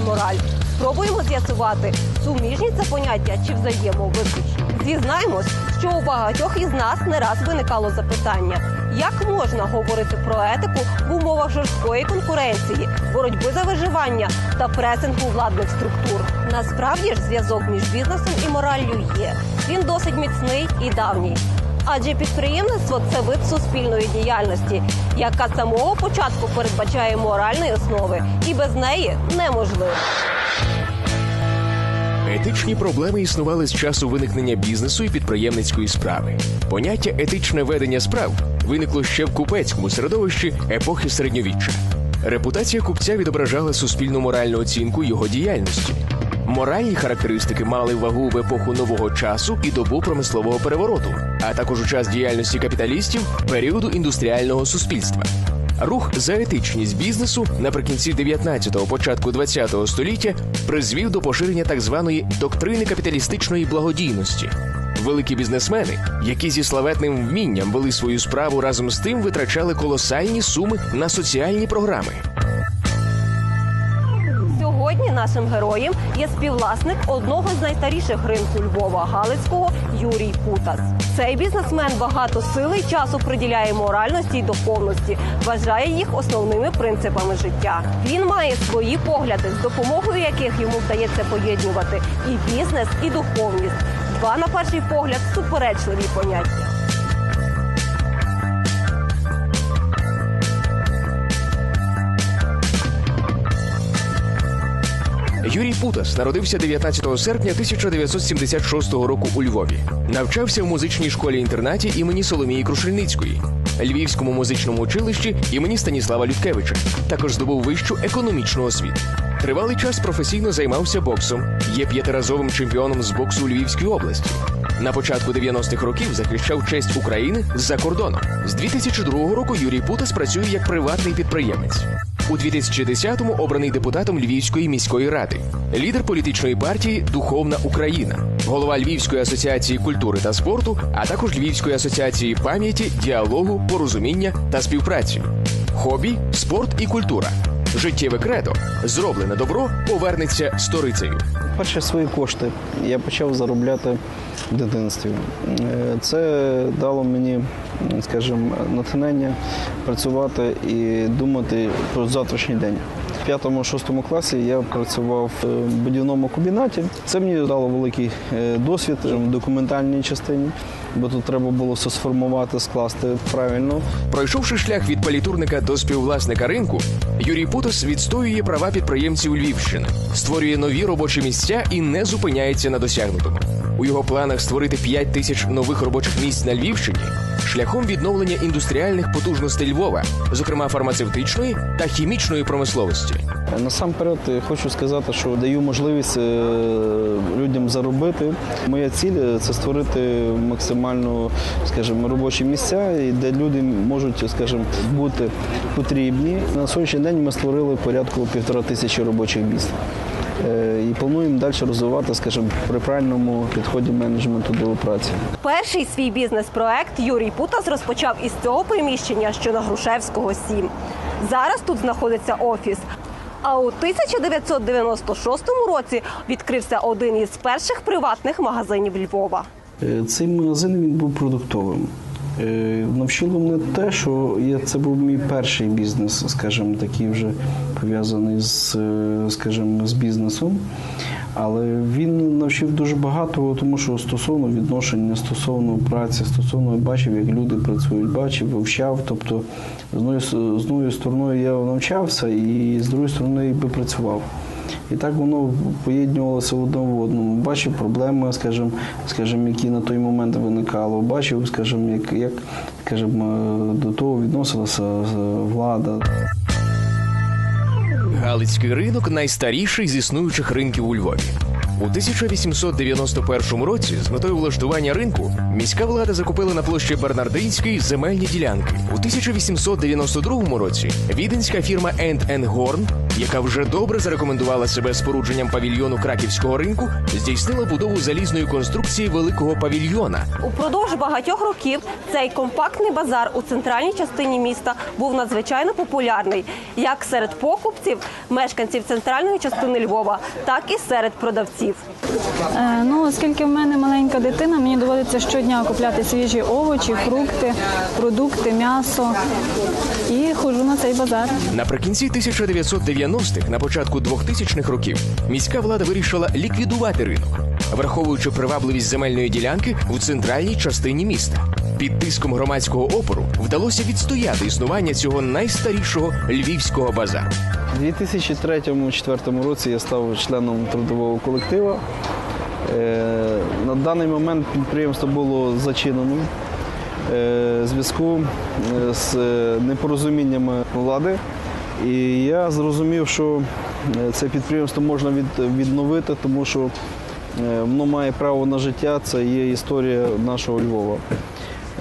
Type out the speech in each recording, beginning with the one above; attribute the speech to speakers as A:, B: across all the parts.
A: і мораль. Спробуємо з'ясувати, суміжні це поняття чи взаємовиключні. Зізнаємось, що у багатьох із нас не раз виникало запитання, як можна говорити про етику в умовах жорсткої конкуренції, боротьби за виживання та пресингу владних структур. Насправді ж зв'язок між бізнесом і мораллю є. Він досить міцний і давній. Адже підприємництво це вид суспільної діяльності, яка з самого початку передбачає моральні основи, і без неї неможливо.
B: Етичні проблеми існували з часу виникнення бізнесу і підприємницької справи. Поняття етичне ведення справ виникло ще в купецькому середовищі епохи середньовіччя. Репутація купця відображала суспільну моральну оцінку його діяльності. Моральні характеристики мали вагу в епоху нового часу і добу промислового перевороту, а також у час діяльності капіталістів періоду індустріального суспільства. Рух за етичність бізнесу наприкінці 19-го, початку 20-го століття призвів до поширення так званої доктрини капіталістичної благодійності. Великі бізнесмени, які зі славетним вмінням вели свою справу разом з тим, витрачали колосальні суми на соціальні програми.
A: Сьогодні нашим героєм є співвласник одного з найстаріших ринків Львова Галицького Юрій Путас. Цей бізнесмен багато сили й часу приділяє моральності й духовності, вважає їх основними принципами життя. Він має свої погляди, з допомогою яких йому вдається поєднувати і бізнес, і духовність. Два, на перший погляд, суперечливі поняття.
B: Юрій Путас народився 19 серпня 1976 року у Львові. Навчався в музичній школі-інтернаті імені Соломії Крушельницької, Львівському музичному училищі імені Станіслава Людкевича. Також здобув вищу економічну освіту. Тривалий час професійно займався боксом. Є п'ятиразовим чемпіоном з боксу у Львівській області. На початку 90-х років захищав честь України з-за кордоном. З 2002 року Юрій Путас працює як приватний підприємець. У 2010-му обраний депутатом Львівської міської ради, лідер політичної партії Духовна Україна, голова Львівської асоціації культури та спорту, а також Львівської асоціації пам'яті, діалогу, порозуміння та співпраці. Хобі, спорт і культура. Життєве кредо. Зроблене добро повернеться сторицею.
C: Перші свої кошти я почав заробляти в дитинстві. Е, Це дало мені, скажімо, натхнення працювати і думати про завтрашній день. В 5-6 класі я працював в будівному комбінаті. Це мені дало великий е, досвід в документальній частині, бо тут треба було все сформувати, скласти правильно.
B: Пройшовши шлях від палітурника до співвласника ринку, Юрій Путос відстоює права підприємців Львівщини, створює нові робочі місця і не зупиняється на досягнутому. У його планах створити 5 тисяч нових робочих місць на Львівщині шляхом відновлення індустріальних потужностей Львова, зокрема фармацевтичної та хімічної промисловості.
C: Насамперед е, хочу сказати, що даю можливість е, людям заробити. Моя ціль е, це створити максимально, скажімо, робочі місця, де люди можуть, скажімо, бути потрібні. На сьогоднішній день ми створили порядку півтора тисячі робочих місць. Е, І плануємо далі розвивати, скажімо, при правильному підході менеджменту до праці.
A: Перший свій бізнес-проект Юрій Путас розпочав із цього приміщення, що на Грушевського 7. Зараз тут знаходиться офіс. А у 1996 році відкрився один із перших приватних магазинів Львова.
C: Е, Цей магазин він був продуктовим. Е, Навчило мене те, що я, це був мій перший бізнес, скажімо, такий вже пов'язаний з, е, скажімо, з бізнесом. Але він навчив дуже багато, тому що стосовно відношення, стосовно праці, стосовно бачив, як люди працюють, бачив, вивчав. Тобто, з однією, стороною я навчався, і з другої сторони якби працював. І так воно поєднувалося одне в одному. Бачив проблеми, скажімо, скажімо, які на той момент виникали. Бачив, скажімо, як, як скажімо, до того відносилася е, влада.
B: Галицький ринок найстаріший з існуючих ринків у Львові. У 1891 році з метою влаштування ринку міська влада закупила на площі Бернардинської земельні ділянки. У 1892 році віденська фірма End Horn яка вже добре зарекомендувала себе спорудженням павільйону краківського ринку, здійснила будову залізної конструкції великого павільйона.
A: Упродовж багатьох років цей компактний базар у центральній частині міста був надзвичайно популярний як серед покупців, мешканців центральної частини Львова, так і серед продавців.
D: Е, Ну, оскільки в мене маленька дитина, мені доводиться щодня купляти свіжі овочі, фрукти, продукти, м'ясо і ходжу на цей базар.
B: Наприкінці 1990-х, на початку 2000-х років, міська влада вирішила ліквідувати ринок, враховуючи привабливість земельної ділянки в центральній частині міста. Під тиском громадського опору вдалося відстояти існування цього найстарішого львівського базару.
C: У 2003-2004 році я став членом трудового колективу. Е, На даний момент підприємство було зачинено е, в зв'язку е, з непорозуміннями влади. І я зрозумів, що е, це підприємство можна відновити, тому що е, воно має право на життя, це є історія нашого Львова.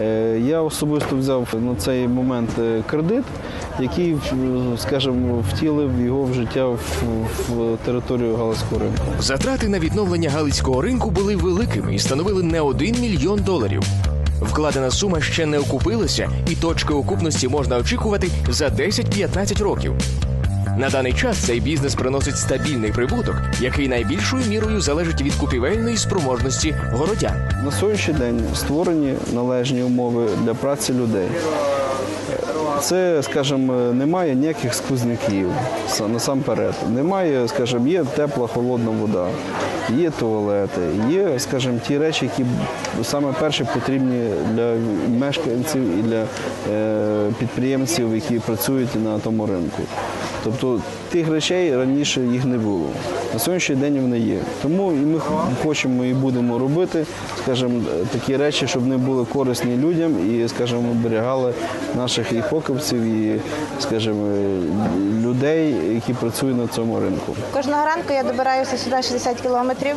C: Е, Я особисто взяв на цей момент кредит, який, скажімо, втілив його в життя в, в територію Галицького ринку.
B: Затрати на відновлення галицького ринку були великими і становили не один мільйон доларів. Вкладена сума ще не окупилася, і точки окупності можна очікувати за 10-15 років. На даний час цей бізнес приносить стабільний прибуток, який найбільшою мірою залежить від купівельної спроможності городян.
C: На сьогоднішній день створені належні умови для праці людей. Це, скажімо, немає ніяких сквозняків са- насамперед. Немає, скажімо, є тепла, холодна вода, є туалети, є, скажімо, ті речі, які саме перше потрібні для мешканців і для е, підприємців, які працюють на тому ринку. Тобто тих речей раніше їх не було. На сьогоднішній день вони є. Тому і ми хочемо і будемо робити, скажімо, такі речі, щоб вони були корисні людям і, скажімо, оберігали наших і покупців, і, скажімо, людей, які працюють на цьому ринку.
E: Кожного ранку я добираюся сюди 60 кілометрів.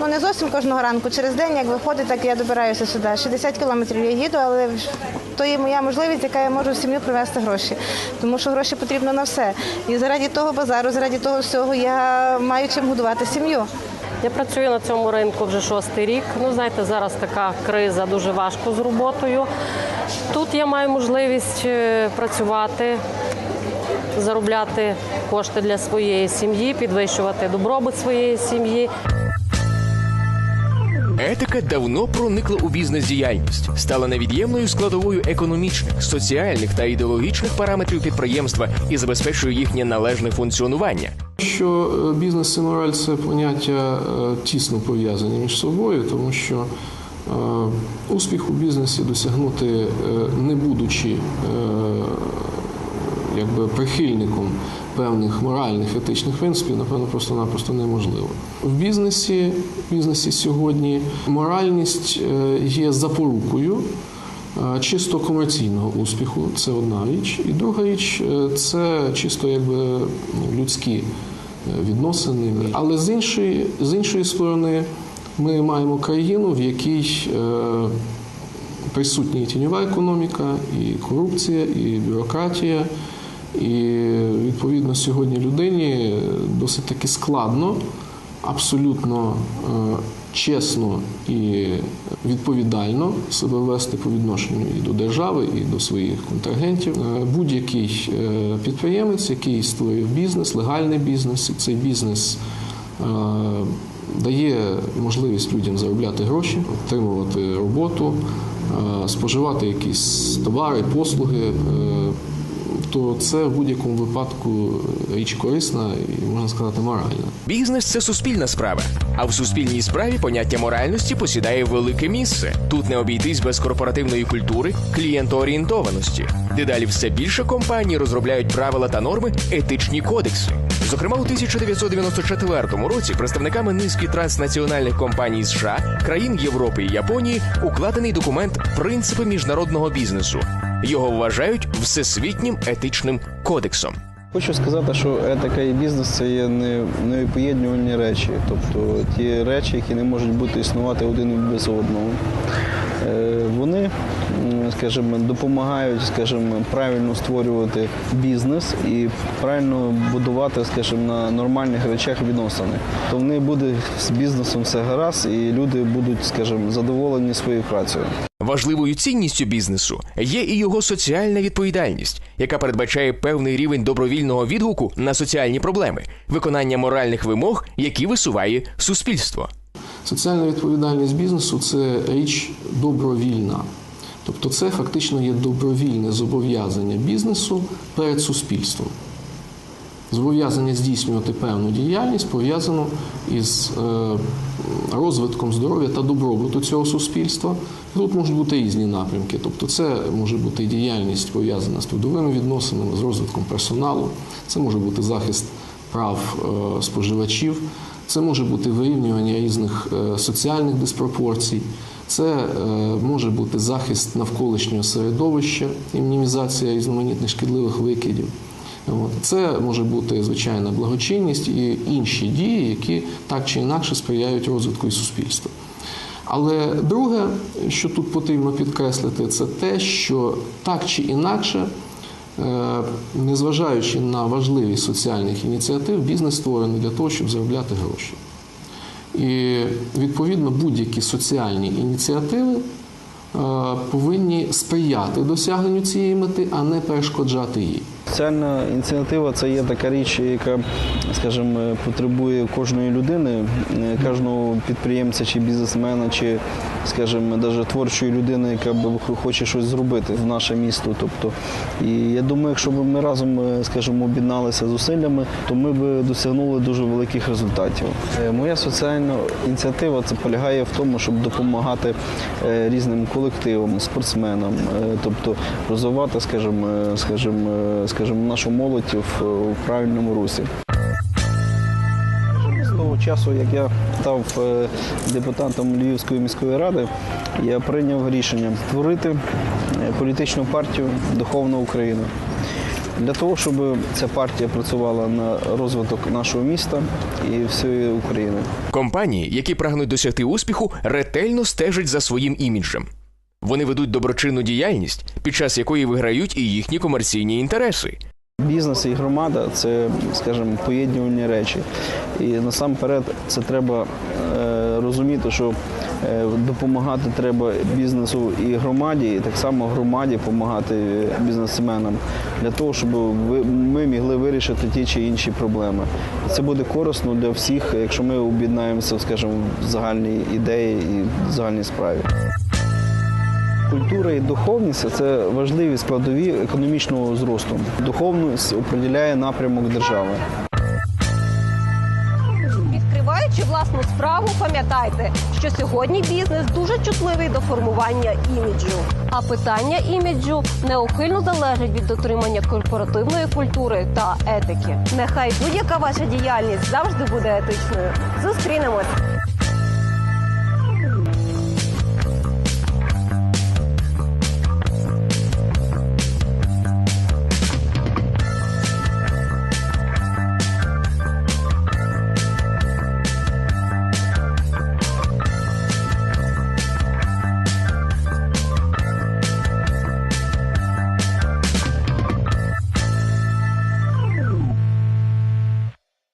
E: Ну не зовсім кожного ранку. Через день, як виходить, так я добираюся сюди. 60 кілометрів я їду, але то є моя можливість, яка я можу в сім'ю привезти гроші. Тому що гроші потрібно на все. І заради того базару, заради того всього я маю чим годувати сім'ю.
F: Я працюю на цьому ринку вже шостий рік. Ну, знаєте, зараз така криза дуже важко з роботою. Тут я маю можливість е, працювати, заробляти кошти для своєї сім'ї, підвищувати добробут своєї сім'ї.
B: Етика давно проникла у бізнес-діяльність, стала невід'ємною складовою економічних, соціальних та ідеологічних параметрів підприємства і забезпечує їхнє належне функціонування.
G: Що е, бізнес і мораль це поняття е, тісно пов'язані між собою, тому що е, успіх у бізнесі досягнути, не будучи якби прихильником певних моральних етичних принципів, напевно, просто-напросто неможливо. В бізнесі, в бізнесі сьогодні моральність е, є запорукою е, чисто комерційного успіху. Це одна річ. І друга річ е, це чисто якби ну, людські відносини. Але з іншої, з іншої сторони, ми маємо країну, в якій присутня і тіньова економіка, і корупція, і бюрократія. І відповідно сьогодні людині досить таки складно, абсолютно е, чесно і відповідально себе вести по відношенню і до держави, і до своїх контрагентів. Е, Будь-який е, підприємець, який створює бізнес, легальний бізнес, і цей бізнес е, дає можливість людям заробляти гроші, отримувати роботу, е, споживати якісь товари, послуги. Е, То це в будь-якому випадку річ корисна і можна сказати моральна.
B: Бізнес це суспільна справа. А в суспільній справі поняття моральності посідає велике місце. Тут не обійтись без корпоративної культури, клієнтоорієнтованості. Дедалі все більше компаній розробляють правила та норми, етичні кодекси. Зокрема, у 1994 році представниками низки транснаціональних компаній США, країн Європи і Японії укладений документ Принципи міжнародного бізнесу. Його вважають всесвітнім етичним кодексом.
C: Хочу сказати, що етика і бізнес це є не, непоєднувальні речі, тобто ті речі, які не можуть бути існувати один без одного. Е, Вони, скажімо, допомагають, скажімо, правильно створювати бізнес і правильно будувати, скажімо, на нормальних речах відносини. То в них буде з бізнесом все гаразд, і люди будуть, скажімо, задоволені своєю працею.
B: Важливою цінністю бізнесу є і його соціальна відповідальність, яка передбачає певний рівень добровільного відгуку на соціальні проблеми, виконання моральних вимог, які висуває суспільство.
G: Соціальна відповідальність бізнесу це річ добровільна. Тобто це фактично є добровільне зобов'язання бізнесу перед суспільством. Зобов'язання здійснювати певну діяльність пов'язано із е, розвитком здоров'я та добробуту цього суспільства. Тут можуть бути різні напрямки. Тобто, це може бути діяльність пов'язана з трудовими відносинами, з розвитком персоналу, це може бути захист прав е, споживачів, це може бути вирівнювання різних е, соціальних диспропорцій. Це е, може бути захист навколишнього середовища і мінімізація різноманітних шкідливих викидів. Це може бути звичайна благочинність і інші дії, які так чи інакше сприяють розвитку і суспільства. Але друге, що тут потрібно підкреслити, це те, що так чи інакше, незважаючи на важливість соціальних ініціатив, бізнес створений для того, щоб заробляти гроші. І відповідно будь-які соціальні ініціативи е, повинні сприяти досягненню цієї мети, а не перешкоджати їй.
C: Соціальна ініціатива це є така річ, яка, скажімо, потребує кожної людини, е, кожного підприємця чи бізнесмена, чи, скажімо, навіть творчої людини, яка хоче щось зробити в наше місто. Тобто, і я думаю, якщо б ми разом, е, скажімо, об'єдналися зусиллями, то ми б досягнули дуже великих результатів. Е, Моя соціальна ініціатива це полягає в тому, щоб допомагати різним колективам, спортсменам, тобто розвивати, скажімо, скажімо, скажімо, нашу молодь в, правильному русі. З того часу, як я став е, депутатом Львівської міської ради, я прийняв рішення створити е, політичну партію Духовна Україна. Для того, щоб ця партія працювала на розвиток нашого міста і всієї України.
B: Компанії, які прагнуть досягти успіху, ретельно стежать за своїм іміджем. Вони ведуть доброчинну діяльність, під час якої виграють і їхні комерційні інтереси.
C: Бізнес і громада це, скажімо, поєднувальні речі. І насамперед це треба е, розуміти, що е, допомагати треба бізнесу і громаді, і так само громаді допомагати бізнесменам для того, щоб ви- ми могли вирішити ті чи інші проблеми. Це буде корисно для всіх, якщо ми об'єднаємося, скажімо, в загальній ідеї і в загальній справі. Культура і духовність це важливі складові економічного зросту. Духовність определяє напрямок держави.
A: Відкриваючи власну справу, пам'ятайте, що сьогодні бізнес дуже чутливий до формування іміджу. А питання іміджу неухильно залежить від дотримання корпоративної культури та етики. Нехай будь-яка ваша діяльність завжди буде етичною. Зустрінемось!